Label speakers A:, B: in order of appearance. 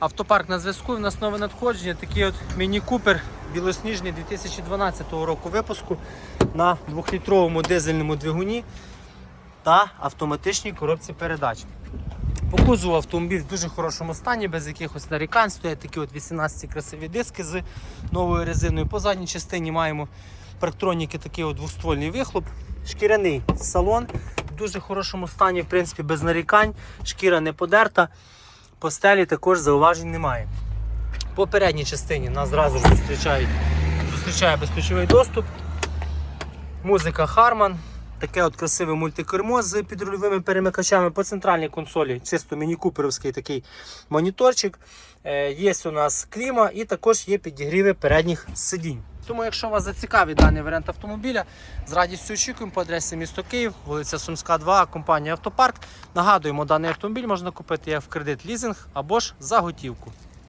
A: Автопарк на зв'язку. У нас нове надходження. Такий от міні-купер білосніжний 2012 року випуску на 2-літровому дизельному двигуні та автоматичній коробці передач. По кузову автомобіль в дуже хорошому стані, без якихось нарікань. Стоять такі от 18 красиві диски з новою резиною. По задній частині маємо парктроніки, такий от двоствольний вихлоп. Шкіряний салон в дуже хорошому стані, в принципі, без нарікань. Шкіра не подерта. По стелі також зауважень немає. По передній частині нас зразу ж зустрічають, зустрічає безключовий доступ. Музика Harman. Таке от красиве мультикермо з підрульовими перемикачами по центральній консолі, чисто міні-куперовський такий моніторчик. Е, Є у нас кліма і також є підігріви передніх сидінь. Тому, якщо вас зацікавить даний варіант автомобіля, з радістю очікуємо по адресі місто Київ, вулиця Сумська, 2, компанія Автопарк. Нагадуємо, даний автомобіль можна купити як в кредит лізинг або ж за готівку.